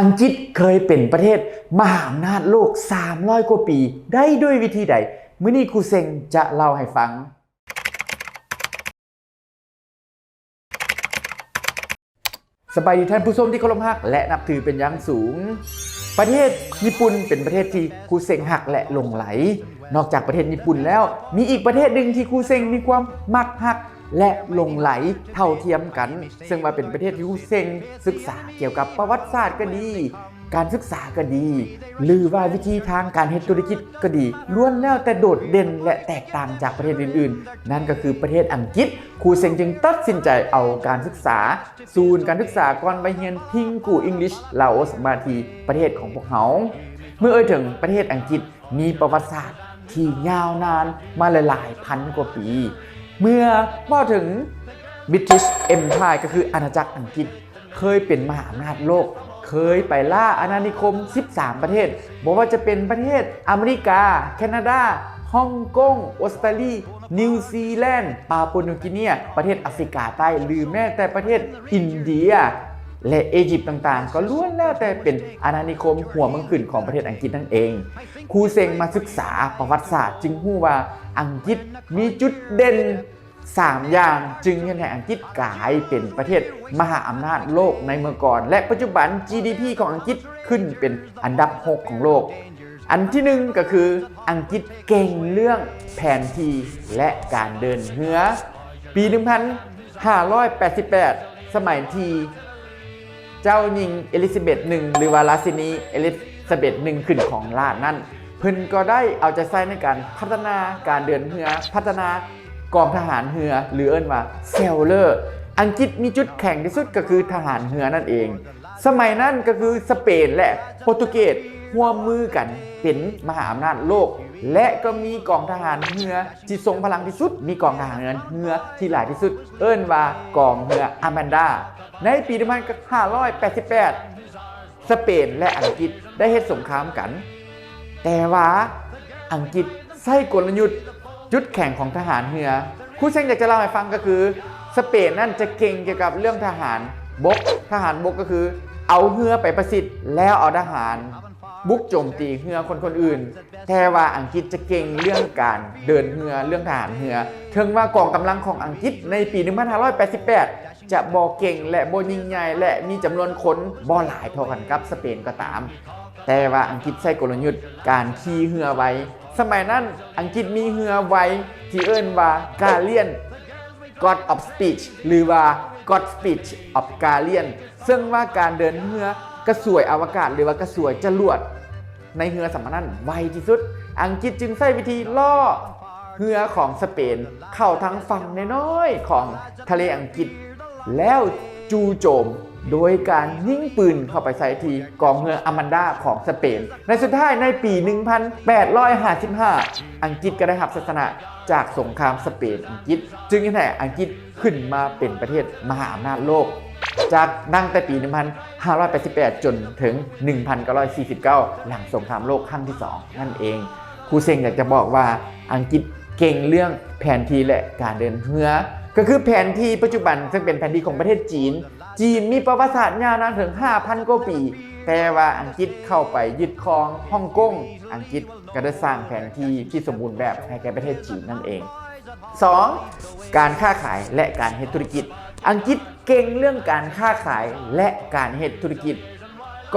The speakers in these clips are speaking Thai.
อังกฤษเคยเป็นประเทศมหาอำนาจโลก 300 กว่าปี ได้ด้วยวิธีใดมื้อนี้ครูเซงจะเล่าให้ฟัง สบายดีท่านผู้ชมที่เคารพรัก และนับถือเป็นอย่างสูง ประเทศญี่ปุ่นเป็นประเทศที่ครูเซงหักและหลงไหล นอกจากประเทศญี่ปุ่นแล้ว มีอีกประเทศหนึ่งที่ครูเซงมีความมักหัก และลงไหลเท่าเทียมกัน ซึ่งมาเป็นประเทศที่ครูเซงศึกษาเกี่ยวกับประวัติศาสตร์ก็ดี การศึกษาก็ดี หรือว่าวิธีทางการเฮ็ดธุรกิจก็ดีล้วนแล้วแต่โดดเด่นและแตกต่างจากประเทศอื่นๆ นั่นก็คือประเทศอังกฤษครูเซงจึงตัดสินใจเอาการศึกษา ศูนย์การศึกษาก่อนไปเรียนพิงกูอังกฤษลาโอสมาทีประเทศของพวกเขาเมื่อเอ่ยถึงประเทศอังกฤษมีประวัติศาสตร์ ที่ยาวนานมาหลายๆพันกว่าปี เมื่อว่าถึง British Empire ก็คืออาณาจักรอังกฤษ เคยเป็นมหาอำนาจโลก เคยไปล่าอาณานิคม 13 ประเทศ บอกว่าจะเป็นประเทศอเมริกา แคนาดาฮ่องกงออสเตรเลียนิวซีแลนด์ปาปัวนิวกินีประเทศแอฟริกาใต้หรือแม้แต่ประเทศอินเดีย และเอียิปต์ต่างๆ ก็ล้วนแล้วแต่เป็นอาณานิคมหัวเมังขึ้นของประเทศอังกฤษนั่นเอง ครูเซงมาศึกษาประวัติศาสตร์จึงรู้ว่าอังกฤษมีจุดเด่น 3 อย่างจึงเห็นให้อังกฤษกลายเป็นประเทศมหาอำนาจโลกในเมื่อก่อน และปัจจุบัน GDP ของอังกฤษขึ้นเป็นอันดับ 6 ของโลก อันที่หนึ่งก็คืออังกฤษเก่งเรื่องแผนที่และการเดินเรือ ปี 1588 สมัยที่ เจ้าหญิงเอลิซาเบธหนึ่งหรือว่าราชินีเอลิซาเบธหนึ่งขึ้นของราชนั่น เพิ่นก็ได้เอาใจใส่ในการพัฒนาการเดินเรือ พัฒนากองทหารเรือหรือเอิ้นว่าเซลเลอร์อังกฤษมีจุดแข็งที่สุดก็คือทหารเรือนั่นเอง สมัยนั้นก็คือสเปนและโปรตุเกสร่วมมือกัน เป็นมหาอำนาจโลก และก็มีกองทหารเรือที่ทรงพลังที่สุด มีกองทหารเรือที่หลายที่สุด เอิ้นว่ากองเรืออแมนดา ในปี1588 สเปนและอังกฤษได้เฮ็ดสงครามกัน แต่ว่าอังกฤษใช้กลยุทธ์จุดแข่งของทหารเรือครูเซงอยากจะเล่าให้ฟังก็คือ สเปนนั่นจะเก่งเกี่ยวกับเรื่องทหารบก ทหารบกก็คือ เอาเรือไปประสิทธิ์แล้วเอาทหาร บุกโจมตีเรือคนคนอื่น แต่ว่าอังกฤษจะเก่งเรื่องการเดินเรือเรื่องทหารเรือถึงว่ากองกำลังของอังกฤษในปี 1588 จะบ่เก่งและบ่ยิ่งใหญ่และมีจำนวนคนบ่หลายเท่ากันกับสเปนก็ตาม แต่ว่าอังกฤษใช้กลยุทธ์การขี่เรือไว้ สมัยนั้นอังกฤษมีเรือไว้ที่เอิ้นว่ากาเลียน God of Speech หรือว่า God Speech of Guardian ซึ่งว่าการเดินเรือ กระสวยอวกาศหรือว่ากระสวยจรวด ในเรือสำนันไวที่สุด อังกฤษจึงใช้วิธีล่อเรือของสเปนเข้าทางฝั่งน้อยๆของทะเลอังกฤษ แล้วจูโจมโดยการยิงปืนเข้าไปใส่ทีกองเรืออามันดาของสเปน ในสุดท้ายในปี 1855 อังกฤษก็ได้รับศาสนะจากสงครามสเปนอังกฤษ จึงทำให้อังกฤษขึ้นมาเป็นประเทศมหาอำนาจโลก จากตั้งแต่ปี 1588 จนถึง 1949 หลังสงครามโลกครั้งที่ 2 นั่นเองครูเซงอยากจะบอกว่าอังกฤษเก่งเรื่องแผนที่และการเดินเรือก็คือแผนที่ปัจจุบันซึ่งเป็นแผนที่ของประเทศจีน จีนมีประวัติศาสตร์ยาวนานถึง 5,000 กว่าปี แต่ว่าอังกฤษเข้าไปยึดครองฮ่องกง อังกฤษก็ได้สร้างแผนที่ที่สมบูรณ์แบบให้แก่ประเทศจีนนั่นเอง 2. การค้าขายและการเฮ็ดธุรกิจ อังกฤษ เก่งเรื่องการค้าขายและการเฮ็ดธุรกิจ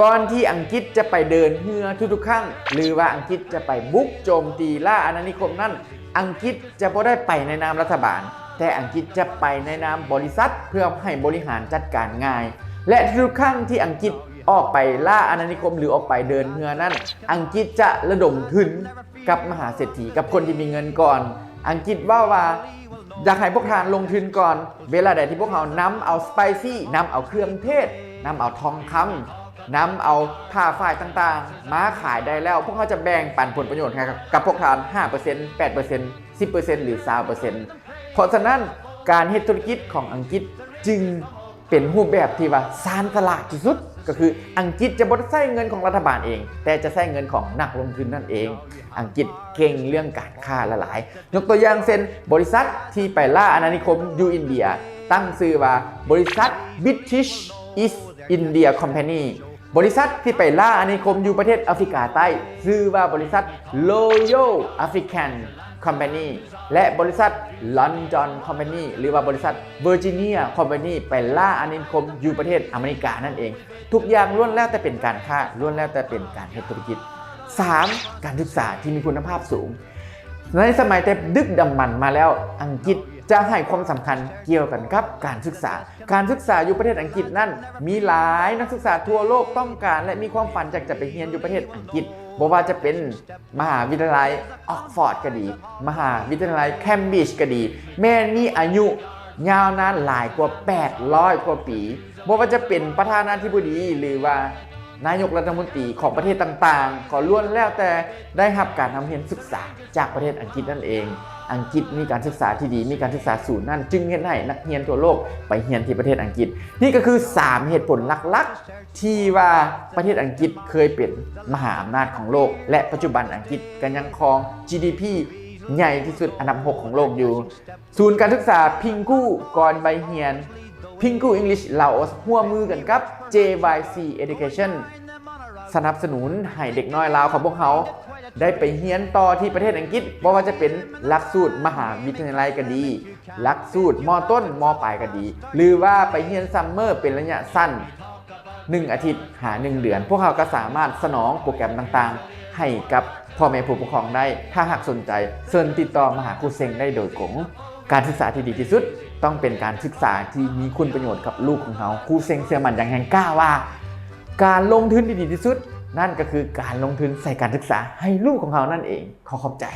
ก่อนที่อังกฤษจะไปเดินเฮือทุกๆครั้งหรือว่าอังกฤษจะไปบุกโจมตีล่าอาณานิคมนั่นอังกฤษจะบ่ได้ไปในนามรัฐบาล แต่อังกฤษจะไปในนามบริษัทเพื่อให้บริหารจัดการง่าย และทุกครั้งที่อังกฤษออกไปล่าอาณานิคมหรือออกไปเดินเฮือนั่นอังกฤษจะระดมทุนกับมหาเศรษฐีกับคนที่มีเงินก่อน อังกฤษว่าว่าอยากให้พวกทานลงทุนก่อน เวลาใดที่พวกเขานำเอาสไปซี่นำเอาเครื่องเทศนำเอาทองคำนำเอาผ้าฝ้ายต่างๆ มาขายได้แล้ว พวกเขาจะแบ่งปันผลประโยชน์ให้กับพวกทาน 5% 8% 10%หรือ20%เพราะฉะนั้นการเฮ็ดธุรกิจของอังกฤษจึงเป็นรูปแบบที่ว่าสานตลาดที่สุด ก็คืออังกฤษจะบดใส้เงินของรัฐบาลเอง แต่จะใส้เงินของนักลงทุนนั่นเอง อังกฤษเก่งเรื่องการค้าละหลาย ยกตัวอย่างเช่นบริษัทที่ไปล่าอาณานิคมยูอินเดีย ตั้งชื่อว่าบริษัท British East India Company บริษัทที่ไปล่าอาณานิคมอยู่ประเทศแอฟริกาใต้ชื่อว่าบริษัท Royal African Company และบริษัท London Company หรือว่าบริษัท Virginia Company ไปล่าอาณานิคมอยู่ประเทศอเมริกานั่นเอง ทุกอย่างล้วนแล้วแต่เป็นการค้าล้วนแล้วแต่เป็นการเฮ็ดธุรกิจ 3. การศึกษาที่มีคุณภาพสูง ในสมัยแต่ดึกดำบรรพ์มาแล้วอังกฤษ จะให้ความสำคัญเกี่ยวกันกับการศึกษา การศึกษาอยู่ประเทศอังกฤษนั่น มีหลายนักศึกษาทั่วโลกต้องการ และมีความฝันอยากจะไปเรียนอยู่ประเทศอังกฤษบอกว่าจะเป็นมหาวิทยาลัยออกฟอร์ดก็ดี มหาวิทยาลัยแคมบริดจ์ก็ดี แม่นี่อายุยาวนานหลายกว่า 800 กว่าปีบอกว่าจะเป็นประธานาธิบดีหรือว่า นายกรัฐมนตรีของประเทศต่างๆขอล้วนแล้วแต่ได้รับการทำเรียนศึกษาจากประเทศอังกฤษนั่นเอง อังกฤษมีการศึกษาที่ดีมีการศึกษาสูงนั่น จึงเห็นให้นักเรียนทั่วโลกไปเรียนที่ประเทศอังกฤษ นี่ก็คือ 3 เหตุผลหลักๆ ที่ว่าประเทศอังกฤษเคยเป็นมหาอำนาจของโลก และปัจจุบันอังกฤษก็ยังครอง GDP ใหญ่ที่สุดอันดับ 6 ของโลกอยู่ ศูนย์การศึกษาพิงกู้ก่อนใบเฮียน พิงกูอังกฤษลาโอสหัวมือกันกับ JYC Education สนับสนุนให้เด็กน้อยลาวของพวกเขาได้ไปเรียนต่อที่ประเทศอังกฤษบ่ว่าจะเป็นหลักสูตรมหาวิทยาลัยก็ดีหลักสูตรมต้นมปลายก็ดี หรือว่าไปเรียนซัมเมอร์เป็นระยะสั้น 1 อาทิตย์หา 1 เดือน พวกเขาก็สามารถสนองโปรแกรมต่างๆ ให้กับพ่อแม่ผู้ปกครองได้ ถ้าหากสนใจเชิญติดต่อมาหาครูเซงได้โดยกง การศึกษาที่ดีที่สุด ต้องเป็นการศึกษาที่มีคุณประโยชน์กับลูกของเขาครูเซงเซียมันอย่างแห่งกล้าว่า การลงทุนที่ดีที่สุด นั่นก็คือการลงทุนใส่การศึกษาให้ลูกของเขานั่นเองขอขอบใจ